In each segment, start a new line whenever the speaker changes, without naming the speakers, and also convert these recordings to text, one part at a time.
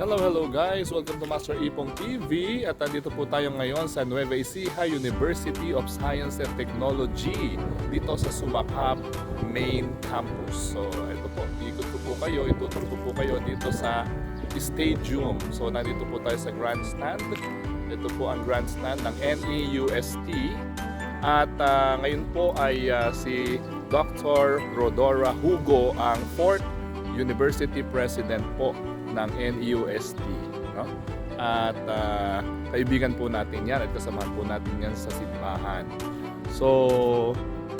Hello, hello guys! Welcome to Master Ipong TV at nandito po tayo ngayon sa Nueva Ecija University of Science and Technology dito sa Sumakap Main Campus. So ito po, ikot ko po kayo, ituturo ko po kayo dito sa stadium. So nandito po tayo sa grandstand. Ito po ang grandstand ng NEUST at ah, ngayon po ay ah, si Dr. Rodora Hugo ang 4th University President po ng NEUST. No? At ah, kaibigan po natin yan at kasamahan po natin yan sa simbahan. So,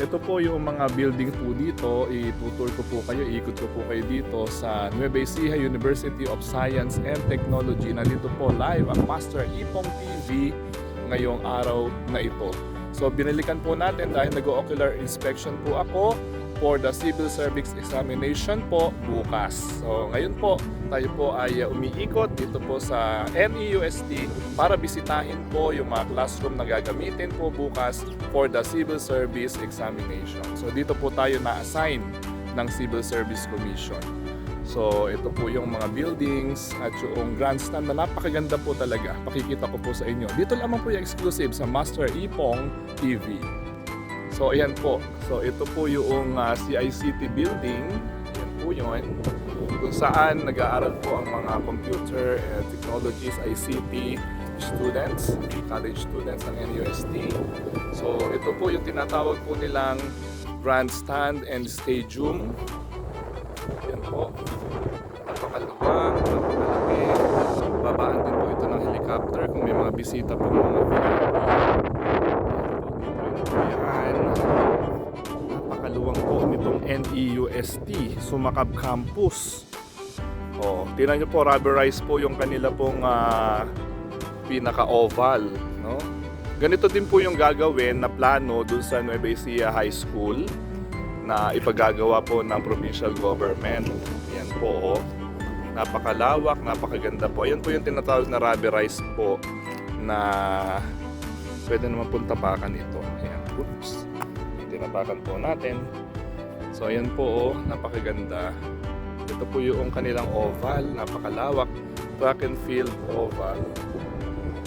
ito po yung mga building po dito. Itutur ko po kayo, ikot ko po kayo dito sa Nueva Ecija University of Science and Technology. Nandito po live ang Master Ipong TV ngayong araw na ito. So binalikan po natin dahil nag-ocular inspection po ako for the civil service examination po bukas. So ngayon po tayo po ay umiikot dito po sa NEUST para bisitahin po yung mga classroom na gagamitin po bukas for the civil service examination. So dito po tayo na-assign ng Civil Service Commission. So ito po yung mga buildings at yung grandstand na napakaganda po talaga. Pakikita ko po sa inyo. Dito lamang po yung exclusive sa Master Ipong TV. So ayan po. So ito po yung uh, CICT building. Yan po yun. Kung saan nag-aaral po ang mga computer and technologies ICT students, college students ng NUST. So ito po yung tinatawag po nilang grandstand and stadium. Yan po. Napakaluwang, napakalaki. Babaan din po ito ng helicopter kung may mga bisita po mga VIP. Yan. Napakaluwang po nitong NEUST, Sumakab Campus. Oh, tingnan niyo po, rubberized po yung kanila pong ah, pinaka-oval, no? Ganito din po yung gagawin na plano dun sa Nueva Ecija High School na ipagagawa po ng provincial government. Yan po, oh. Napakalawak, napakaganda po. Ayan po yung tinatawag na rubberized po na pwede naman pong tapakan ito. Ayan, oops. Tinapakan po natin. So ayan po, oh, napakaganda. Ito po yung kanilang oval, napakalawak. Track and field oval.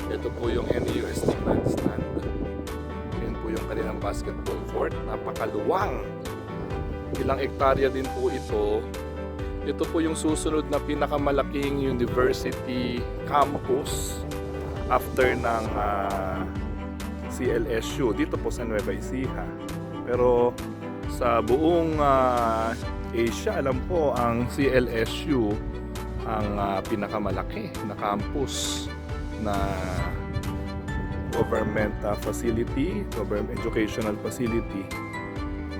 Ito po yung NEUST grandstand. Yan po yung kanilang basketball court. Napakaluwang. Ilang ektarya din po ito. Ito po yung susunod na pinakamalaking university campus after ng ah, CLSU dito po sa Nueva Ecija. Pero sa buong ah, Asia, alam po ang CLSU ang ah, pinakamalaki na campus na government ah, facility, government educational facility.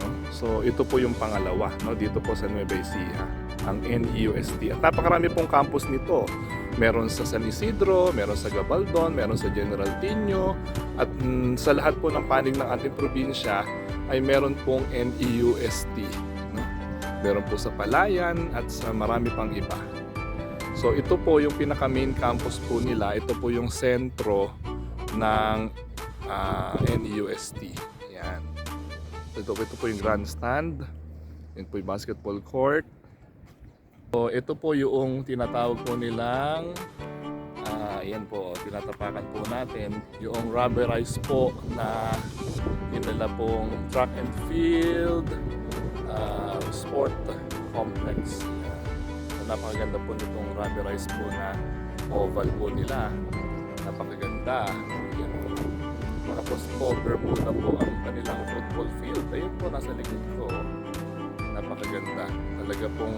No? So ito po yung pangalawa no dito po sa Nueva Ecija, ang NEUST. At napakarami pong campus nito. Meron sa San Isidro, meron sa Gabaldon, meron sa General Tino, at mm, sa lahat po ng panig ng ating probinsya ay meron pong NEUST. No? Meron po sa Palayan at sa marami pang iba. So ito po yung pinaka main campus po nila. Ito po yung sentro ng ah, NEUST. Yan. Ito, ito po yung grandstand. Yan po yung basketball court. So ito po yung tinatawag po nilang ah, yan po, tinatapakan po natin yung rubberized po na nila pong track and field ah, sport complex. So, napakaganda po nitong rubberized po na oval po nila. Napakaganda. Yan po. Tapos cover po na po ang kanilang football field. Ayun po, nasa likod ko. Napakaganda. Talaga pong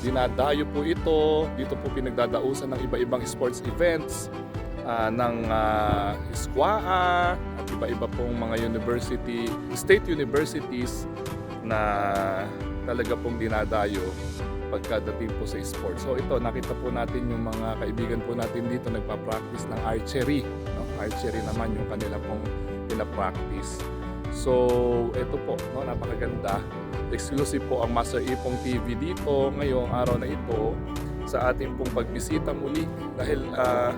dinadayo po ito. Dito po pinagdadausan ng iba-ibang sports events ah, ng uh, SQUA at iba-iba pong mga university, state universities na talaga pong dinadayo pagkadating po sa sports. So ito, nakita po natin yung mga kaibigan po natin dito nagpa-practice ng archery. No? Archery naman yung kanila pong pinapractice. So ito po, no, napakaganda. Exclusive po ang Master Ipong TV dito ngayong araw na ito sa ating pong pagbisita muli dahil ah,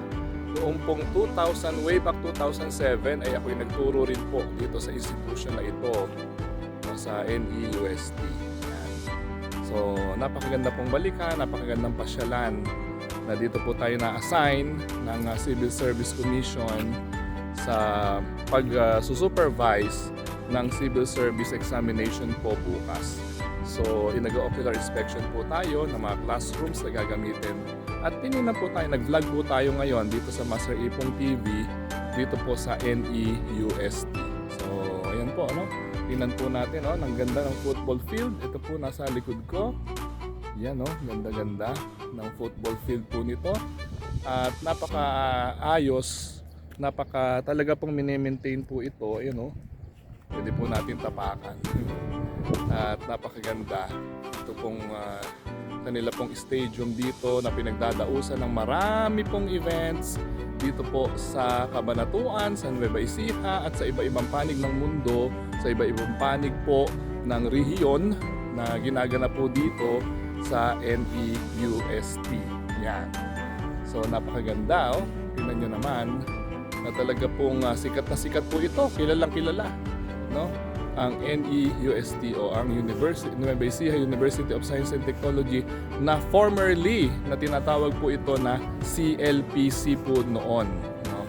noong pong 2000, way back 2007 ay ako'y nagturo rin po dito sa institution na ito sa NEUST. Yan. So, napakaganda pong balikan, napakagandang pasyalan na dito po tayo na-assign ng ah, Civil Service Commission sa pag-supervise ng Civil Service Examination po bukas. So, inaga-ocular inspection po tayo ng mga classrooms na gagamitin. At tinignan po tayo, nag-vlog po tayo ngayon dito sa Master Ipong TV, dito po sa NEUST. So, ayan po, ano? Tingnan po natin, oh, ng ganda ng football field. Ito po nasa likod ko. Yan, oh, ganda-ganda ng football field po nito. At napaka-ayos, napaka talaga pong mini-maintain po ito. Ayan, oh. Pwede po natin tapakan. At napakaganda. Ito pong ah, kanila pong stadium dito na pinagdadausan ng marami pong events dito po sa Kabanatuan, sa Nueva Ecija at sa iba-ibang panig ng mundo, sa iba-ibang panig po ng rehiyon na ginagana po dito sa NEUST. Yan. So napakaganda oh. Tingnan nyo naman na talaga pong ah, sikat na sikat po ito. Kilalang kilala. No? Ang NEUST o ang University, Nueva Ecija University of Science and Technology na formerly na tinatawag po ito na CLPC po noon. No?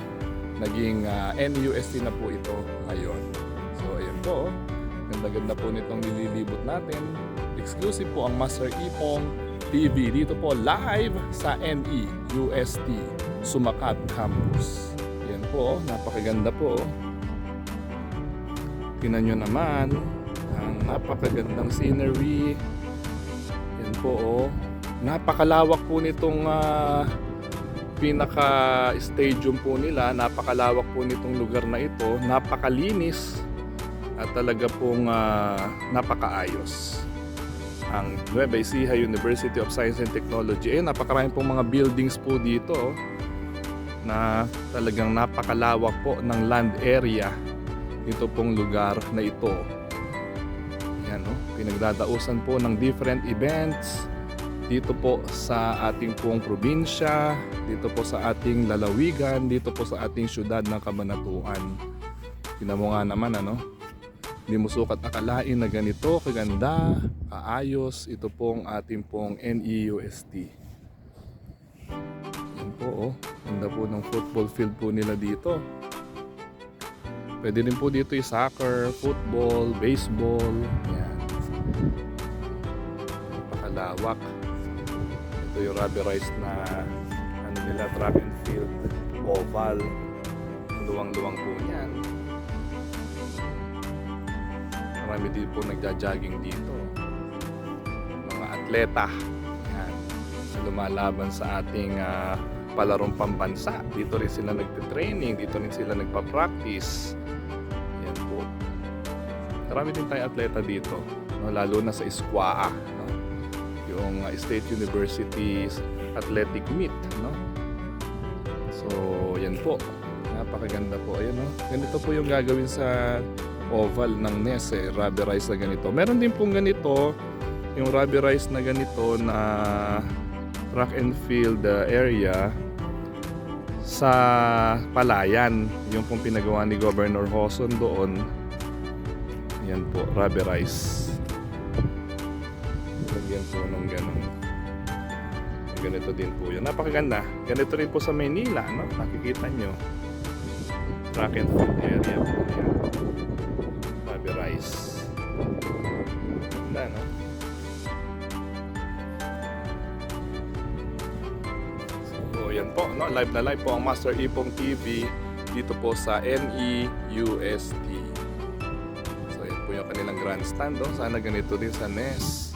Naging ah, NUST na po ito ngayon. So ayan po, ganda-ganda po nitong nililibot natin. Exclusive po ang Master Ipong TV dito po live sa NEUST Sumakat Campus. Yan po, napakaganda po. Tingnan nyo naman ang napakagandang scenery. Yan po oh. Napakalawak po nitong ah, pinaka-stadium po nila. Napakalawak po nitong lugar na ito. Napakalinis at talaga pong ah, napakaayos. Ang Nueva Ecija University of Science and Technology. Eh, napakarami pong mga buildings po dito oh, na talagang napakalawak po ng land area ito pong lugar na ito. Yan, no? Pinagdadausan po ng different events dito po sa ating pong probinsya, dito po sa ating lalawigan, dito po sa ating syudad ng Kabanatuan. Tingnan mo nga naman, ano? Hindi mo sukat akalain na ganito, kaganda, kaayos, ito pong ating pong NEUST. Yan po, oh. Ganda po ng football field po nila dito. Pwede rin po dito yung soccer, football, baseball. Yan. Napakalawak. Ito yung rubberized na ano nila, track and field, oval. Ang Luwang-luwang po niyan. Marami din po nagja-jogging dito. Mga atleta. Yan. Na lumalaban sa ating ah, palarong pambansa. Dito rin sila nagte-training, dito rin sila nagpa-practice. Marami din tayong atleta dito, no? lalo na sa Iskwaa, no? yung uh, State University Athletic Meet. No? So, yan po. Napakaganda po. Ayan, no? Ganito po yung gagawin sa oval ng NES, eh, rubberized na ganito. Meron din pong ganito, yung rubberized na ganito na track and field uh, area sa Palayan. Yung pong pinagawa ni Governor Hoson doon. Yan po, rubberized. Lagyan po ng ganun. Ganito din po yun. Napakaganda. Ganito rin po sa Maynila, no? Nakikita nyo. Track and field area po yan. Rubberized. Ganda, no? So, yan po, no? Live na live po ang Master Ipong TV dito po sa NEUST. Kanilang grandstand, oh. Sana ganito din sa NES.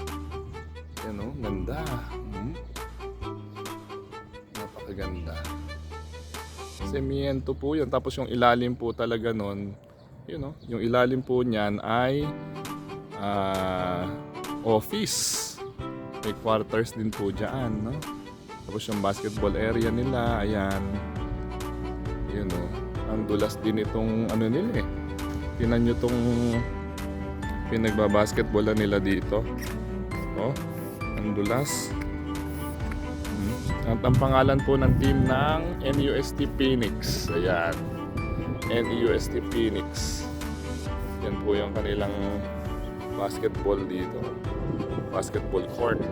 Yan, oh. Ganda. Hmm. Napakaganda. Semiento po yun. Tapos yung ilalim po talaga nun, yun, oh. Yung ilalim po niyan ay ah, office. May quarters din po dyan, no? Tapos yung basketball area nila, ayan. Yun o. Ang dulas din itong ano nila eh. Tinan nyo tong pinagbabasketballan nila dito. Oh, ang dulas. Hmm. At ang pangalan po ng team ng NUST Phoenix. Ayan. NUST Phoenix. Yan po yung kanilang basketball dito. Basketball court.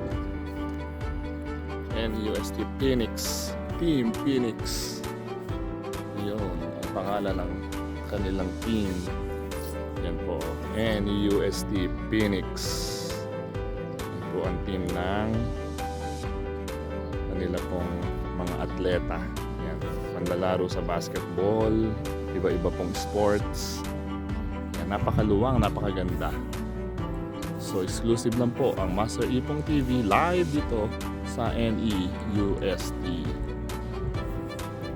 NUST Phoenix. Team Phoenix. Yun, ang pangalan ng kanilang team. NUST Phoenix. Yan po ang team ng kanila pong mga atleta. Yan, manlalaro sa basketball, iba-iba pong sports. Yan, napakaluwang, napakaganda. So exclusive lang po ang Master Ipong TV live dito sa NEUST.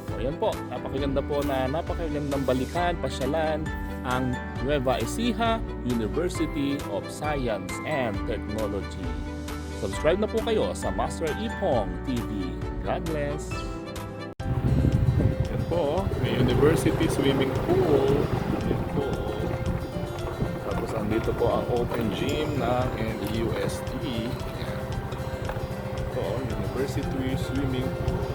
So yan po, napakaganda po na napakagandang balikan, pasyalan ang Nueva Ecija University of Science and Technology. Subscribe na po kayo sa Master Ipong TV. God bless! Yan po, may university swimming pool. Yan po. Tapos andito po ang open gym ng NEUST. Yan. Ito, university swimming pool.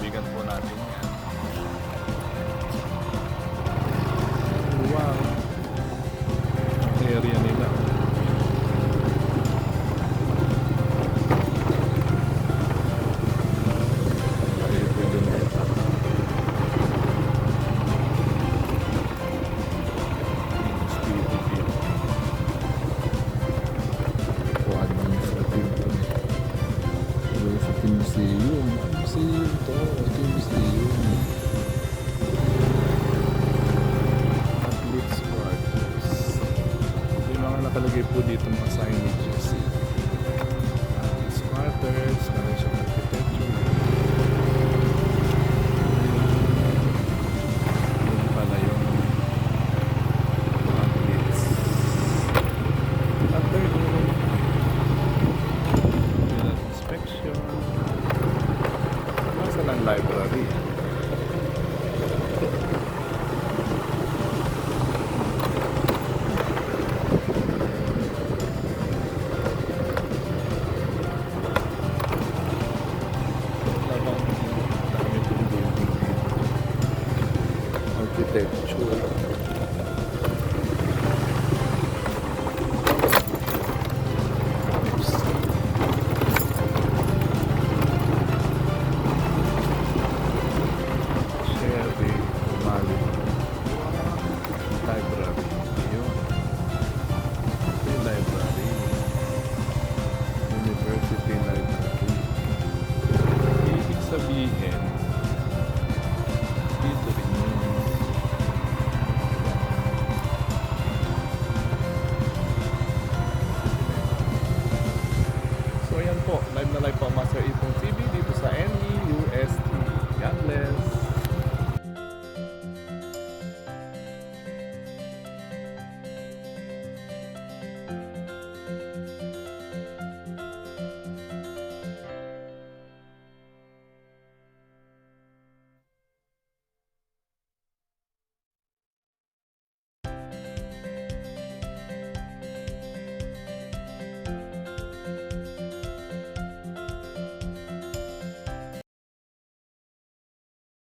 Kaibigan po natin dito mga signages. Athletes quarters. Meron siyang architecture. Yun pala yung yun ang inspection. Ang library?